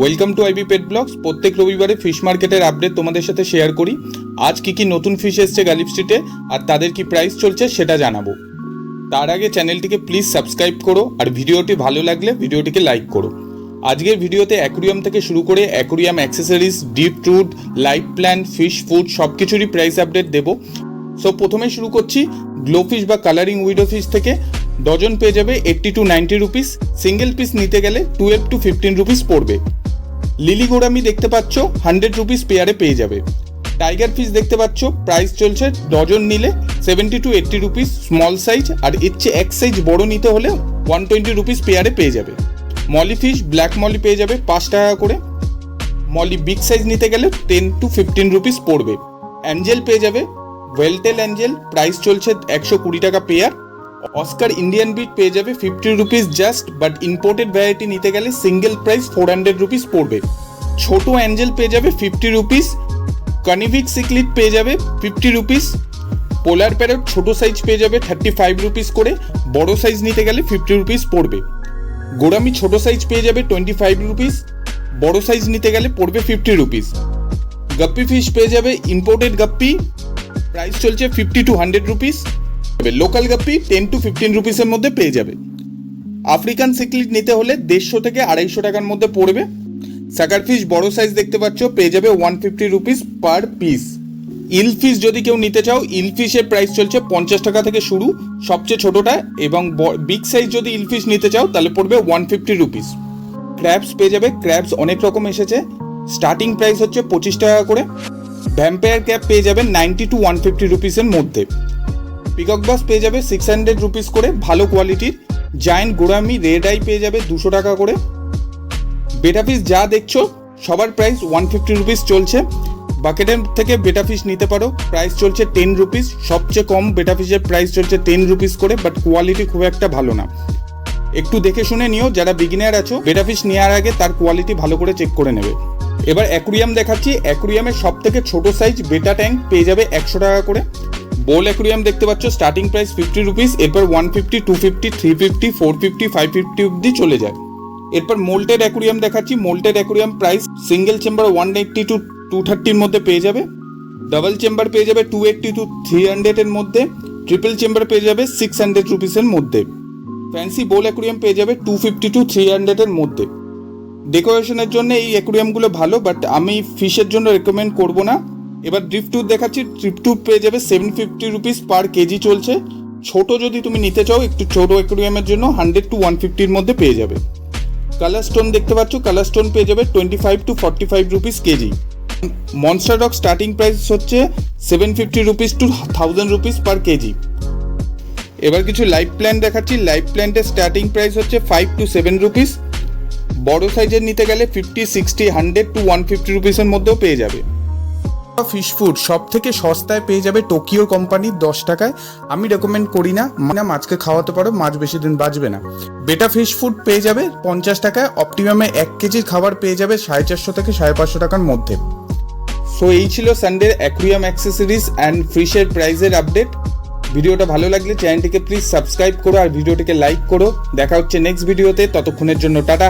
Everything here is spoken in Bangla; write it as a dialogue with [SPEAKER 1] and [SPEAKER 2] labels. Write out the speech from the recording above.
[SPEAKER 1] Welcome to IB pet blogs প্রত্যেক রবিবারে ফিশ মার্কেটের আপডেট তোমাদের সাথে শেয়ার করি। আজ কি কি নতুন ফিশ এসছে গালিব স্ট্রিটে আর তাদের কি প্রাইস চলছে সেটা জানাব। তার আগে চ্যানেলটিকে প্লিজ সাবস্ক্রাইব করো আর ভিডিওটি ভালো লাগলে ভিডিওটিকে লাইক করো। আজকের ভিডিওতে অ্যাকুরিয়াম থেকে শুরু করে অ্যাকুরিয়াম অ্যাক্সেসরিজ ডিপ ট্রুড লাইফ প্ল্যান ফিশ ফুড সব কিছুরই প্রাইস আপডেট দেবো। সো প্রথমে শুরু করছি গ্লো ফিশ বা কালারিং উইডো ফিশ থেকে। ডজন পেয়ে যাবে eighty to ninety rupees single piece নিতে গেলে টুয়েলভ টু ফিফটিন রুপিস পড়বে। লিলি গোড়ামি দেখতে পাচ্ছ হান্ড্রেড রুপিস পেয়ারে পেয়ে যাবে। টাইগার ফিশ দেখতে পাচ্ছ প্রাইস চলছে ডজন নিলে seventy to eighty rupees small size আর এর চেয়ে এক সাইজ বড় নিতে হলে ওয়ান টোয়েন্টি রুপিস পেয়ারে পেয়ে যাবে। মলি ফিশ ব্ল্যাক মলি পেয়ে যাবে পাঁচ টাকা করে। মলি বিগ সাইজ নিতে গেলে টেন টু ফিফটিন রুপিস পড়বে। অ্যাঞ্জেল পেয়ে যাবে ওয়েলটেল অ্যাঞ্জেল প্রাইস চলছে একশো কুড়ি টাকা পেয়ার অস্কার ইন্ডিয়ান বিট পেয়ে যাবে fifty rupees just but imported variety নিতে গেলে single price four hundred rupees পড়বে। ছোট অ্যাঞ্জেল পেয়ে যাবে ফিফটি রুপিস কনিভিক সিকলিট পেয়ে যাবে ফিফটি রুপিস পোলার প্যারট ছোট সাইজ পেয়ে যাবে থার্টি ফাইভ রুপিস করে, বড় সাইজ নিতে গেলে ফিফটি রুপিস পড়বে। গোড়ামি ছোট সাইজ পেয়ে যাবে টোয়েন্টি ফাইভ রুপিস বড় সাইজ নিতে গেলে পড়বে ফিফটি রুপিস গাপ্পি ফিশ পেয়ে যাবে ইম্পোর্টেড গাপ্পি প্রাইস চলছে fifty to hundred rupees local guppy ten to fifteen রুপিসের মধ্যে পেয়ে যাবে। আফ্রিকান সিকলিট নিতে হলে দেড়শো থেকে আড়াইশো টাকার মধ্যে পড়বে। সাকার ফিশ বড় সাইজ দেখতে পাচ্ছ, পেয়ে যাবে one fifty rupees per piece eel fish যদি কেউ নিতে চাও ইল ফিশের প্রাইস চলছে পঞ্চাশ টাকা থেকে শুরু, সবচেয়ে ছোটোটা এবং বিগ সাইজ যদি ইল ফিশ নিতে চাও, তাহলে পড়বে ওয়ান ফিফটি রুপিস ক্র্যাবস পেয়ে যাবে ক্র্যাবস অনেক রকম এসেছে। স্টার্টিং প্রাইস হচ্ছে পঁচিশ টাকা করে। ভ্যাম্পায়ার ক্যাপ পেয়ে যাবেন নাইনটি টু ওয়ান ফিফটি রুপিসের মধ্যে। পিকক বাস পেয়ে যাবে সিক্স হান্ড্রেড রুপিস করে, ভালো কোয়ালিটির জায়েন্ট গোড়ামি রেড আই পেয়ে যাবে দুশো টাকা করে। বেটা পিস যা দেখছ, সবার প্রাইস ওয়ান ফিফটি রুপিস চলছে। বাকেটের থেকে বেটা ফিশ নিতে পারো। প্রাইস চলছে টেন রুপিস সবচেয়ে কম বেটা ফিশের প্রাইস চলছে টেন রুপিস করে বাট কোয়ালিটি খুব একটা ভালো না। একটু দেখে শুনে নিও, যারা বিগিনার আছো বেটা ফিশ নেওয়ার আগে তার কোয়ালিটি ভালো করে চেক করে নেবে। এবার অ্যাকুরিয়াম দেখাচ্ছি। অ্যাকুরিয়ামের সব থেকে ছোট সাইজ বেটা ট্যাঙ্ক পেয়ে যাবে একশো টাকা করে। বোল অ্যাকুরিয়াম দেখতে পাচ্ছ স্টার্টিং প্রাইস ফিফটি রুপিস এরপর one fifty two fifty three fifty four fifty five fifty অব্দি চলে যায়। এরপর মোল্টেড অ্যাকুরিয়াম দেখাচ্ছি। Molded aquarium price single chamber one eighty to two থার্টির মধ্যে পেয়ে যাবে। ডাবল চেম্বার পেয়ে যাবে টু এইট্টি টু থ্রি হান্ড্রেডের মধ্যে। ট্রিপল চেম্বার পেয়ে যাবে সিক্স হান্ড্রেড রুপিসের মধ্যে। ফ্যান্সি বোল অ্যাকুরিয়াম পেয়ে যাবে টু ফিফটি টু থ্রি হান্ড্রেডের মধ্যে। ডেকোরেশনের জন্য এই অ্যাকুরিয়ামগুলো ভালো বাট আমি ফিশের জন্য রেকমেন্ড করব না। এবার ড্রিপ টুথ দেখাচ্ছি। ড্রিপ টুথ পেয়ে যাবে seven fifty rupees per KG চলছে। ছোট যদি তুমি নিতে চাও, একটু ছোট অ্যাকুরিয়ামের জন্য হান্ড্রেড টু ওয়ান ফিফটির মধ্যে পেয়ে যাবে। কালার স্টোন দেখতে পাচ্ছ? কালার স্টোন পেয়ে যাবে twenty five to forty five rupees KG. Monster dock starting price হচ্ছে seven fifty rupees to thousand rupees per KG. এবার কিছু লাইফ প্ল্যান দেখাচ্ছি। লাইফ প্ল্যান্টের স্টার্টিং প্রাইস হচ্ছে ফাইভ টু সেভেন রুপিস বড় সাইজের নিতে গেলে fifty sixty hundred to one fifty রুপিসের মধ্যেও পেয়ে যাবে। ফিশ ফুড সব থেকে সস্তায় পেয়ে যাবে টোকিও কোম্পানির দশ টাকায়। আমি রেকমেন্ড করি না মানে মাছকে খাওয়াতে পারো, মাছ বেশি দিন বাঁচবে না। বেটা ফিশ ফুড পেয়ে যাবে পঞ্চাশ টাকায় অপটিমামে এক কেজির খাবার পেয়ে যাবে সাড়ে চারশো থেকে সাড়ে পাঁচশো টাকার মধ্যে। সো এই ছিল সানডের অ্যাকুরিয়াম অ্যাক্সেসরিজ অ্যান্ড ফিশের প্রাইজের আপডেট ভিডিওটা ভালো লাগলে চ্যানেলটিকে প্লিজ সাবস্ক্রাইব করো আর ভিডিওটিকে লাইক করো। দেখা হচ্ছে নেক্সট ভিডিওতে ততক্ষণের জন্য টাটা।